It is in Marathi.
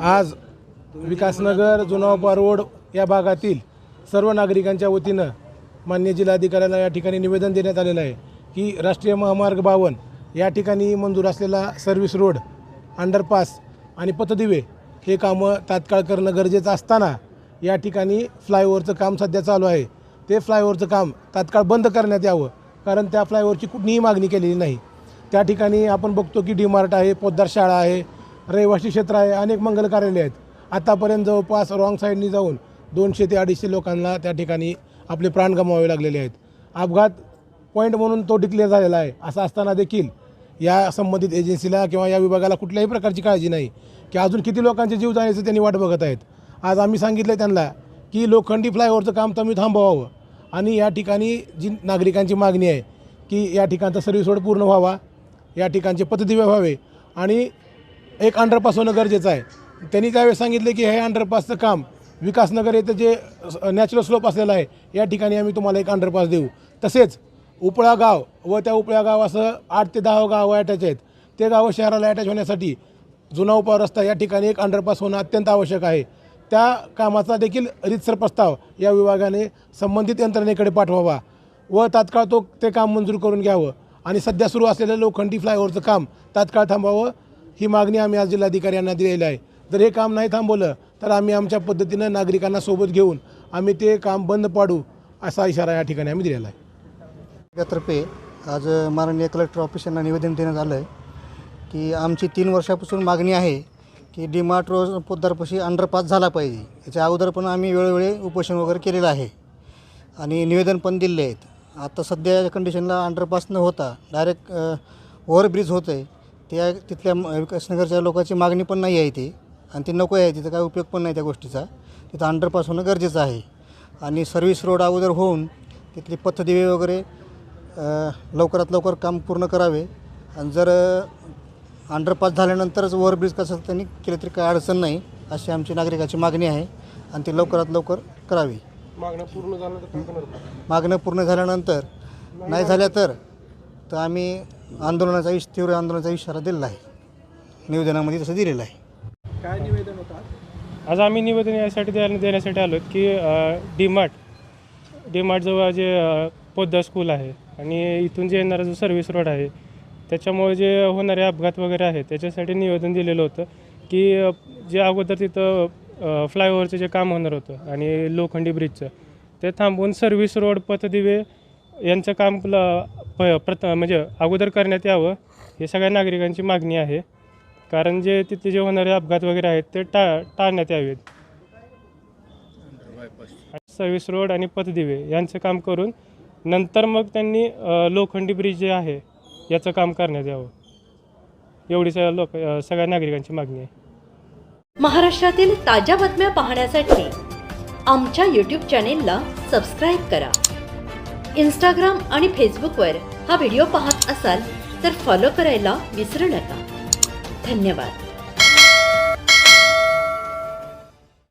आज विकासनगर जुनावपा रोड या भागातील सर्व नागरिकांच्या वतीनं मान्य जिल्हाधिकाऱ्याला या ठिकाणी निवेदन देण्यात आलेलं आहे की राष्ट्रीय महामार्ग बावन या ठिकाणी मंजूर असलेला सर्व्हिस रोड अंडरपास आणि पथदिवे हे कामं तात्काळ करणं गरजेचं असताना या ठिकाणी फ्लायओव्हरचं काम सध्या चालू आहे. ते फ्लायओव्हरचं काम तात्काळ बंद करण्यात यावं. कारण त्या फ्लायओव्हरची कुठलीही मागणी केलेली नाही. त्या ठिकाणी आपण बघतो की डी मार्ट आहे पोद्दार शाळा आहे रहिवासी क्षेत्र आहे अनेक मंगल कार्यालय आहेत. आतापर्यंत जवळपास रॉंग साईडनी जाऊन दोनशे ते अडीचशे लोकांना त्या ठिकाणी आपले प्राण गमावे लागलेले आहेत. अपघात पॉईंट म्हणून तो डिक्लेअर झालेला आहे. असं असताना देखील या संबंधित एजन्सीला किंवा या विभागाला कुठल्याही प्रकारची काळजी नाही की अजून किती लोकांचे जीव जाण्याचं त्यांनी वाट बघत आहेत. आज आम्ही सांगितलं त्यांना की लोखंडी फ्लायओव्हरचं काम तुम्ही थांबवावं. आणि या ठिकाणी जी नागरिकांची मागणी आहे की या ठिकाणचा सर्व्हिस रोड पूर्ण व्हावा या ठिकाणचे पथदिवे व्हावे आणि एक अंडरपास होणं गरजेचं आहे. त्यांनी त्यावेळेस सांगितले की हे अंडरपासचं काम विकासनगर येथे जे नॅचरल स्लोप असलेलं आहे या ठिकाणी आम्ही तुम्हाला एक अंडरपास देऊ. तसेच उपळा गाव व त्या उपळा गावासह आठ ते दहा गावं अटॅच आहेत. ते गावं शहराला अटॅच होण्यासाठी जुना उपा रस्ता या ठिकाणी एक अंडरपास होणं अत्यंत आवश्यक आहे. त्या कामाचा देखील रितसर प्रस्ताव या विभागाने संबंधित यंत्रणेकडे पाठवावा व तात्काळ तो ते काम मंजूर करून घ्यावं. आणि सध्या सुरू असलेलं लोखंडी फ्लायओव्हरचं काम तात्काळ थांबावं ही मागणी आम्ही आज जिल्हाधिकारी यांना दिलेली आहे. जर हे काम नाही थांबवलं तर आम्ही आमच्या पद्धतीनं नागरिकांना सोबत घेऊन आम्ही ते काम बंद पाडू असा इशारा या ठिकाणी आम्ही दिलेला आहे. तर्फे आज माननीय कलेक्टर ऑफिस यांना निवेदन देण्यात आलं आहे की आमची तीन वर्षापासून मागणी आहे की डीमार्ट रोज पोद्दारपाशी अंडरपास झाला पाहिजे. याच्या अगोदर पण आम्ही वेळोवेळी उपोषण वगैरे केलेलं आहे. आणि निवेदन पण दिले आहेत. आता सध्या कंडिशनला अंडरपास न होता डायरेक्ट ओव्हरब्रिज होतं आहे त्या तिथल्या म- विकासनगरच्या लोकांची मागणी पण नाही आहे ती आणि ती नको आहे तिथं काय उपयोग पण नाही त्या गोष्टीचा. तिथं अंडरपास होणं गरजेचं आहे. आणि सर्व्हिस रोड अगोदर होऊन तिथली पथदिवे वगैरे लवकरात लवकर काम पूर्ण करावे. आणि जर अंडरपास झाल्यानंतरच ओव्हरब्रिज कसं त्यांनी केलं तरी काय अडचण नाही अशी आमची नागरिकाची मागणी आहे आणि ती लवकरात लवकर करावी. मागणं पूर्ण झालं तर काय करणार? मागणं पूर्ण झाल्यानंतर नाही झाल्या तर तर आम्ही आंदोलनाचा इश तीव्र आंदोलनाचा इशारा दिलेला आहे. निवेदनामध्ये तसं दिलेलं आहे. काय निवेदन होतं आज? आम्ही निवेदन यासाठी देण्यासाठी आलो की डी मार्ट डी मार्टजवळ जे अ, पोद्दार स्कूल आहे आणि इथून जे येणारा जो सर्व्हिस रोड आहे त्याच्यामुळे जे होणारे अपघात वगैरे आहेत त्याच्यासाठी निवेदन दिलेलं होतं की जे अगोदर तिथं फ्लायओव्हरचं जे काम होणार होतं आणि लोखंडी ब्रिजचं ते थांबवून सर्व्हिस रोड पथदिवे यांचं काम ल- प प्रथ म्हणजे अगोदर करण्यात यावं हे सगळ्या नागरिकांची मागणी आहे. कारण जे तिथे जे होणारे अपघात वगैरे आहेत ते टा टाळण्यात यावेत. सर्व्हिस रोड आणि पथदिवे यांचं काम करून नंतर मग त्यांनी लोखंडी ब्रिज जे आहे याचं काम करण्यात यावं. एवढी सगळ्या लोक सगळ्या नागरिकांची मागणी आहे. महाराष्ट्रातील ताज्या बातम्या पाहण्यासाठी आमच्या यूट्यूब चॅनेलला सबस्क्राईब करा. इंस्टाग्राम आणि फेसबुकवर हा व्हिडिओ पाहत असाल तर फॉलो करायला विसरू नका. धन्यवाद.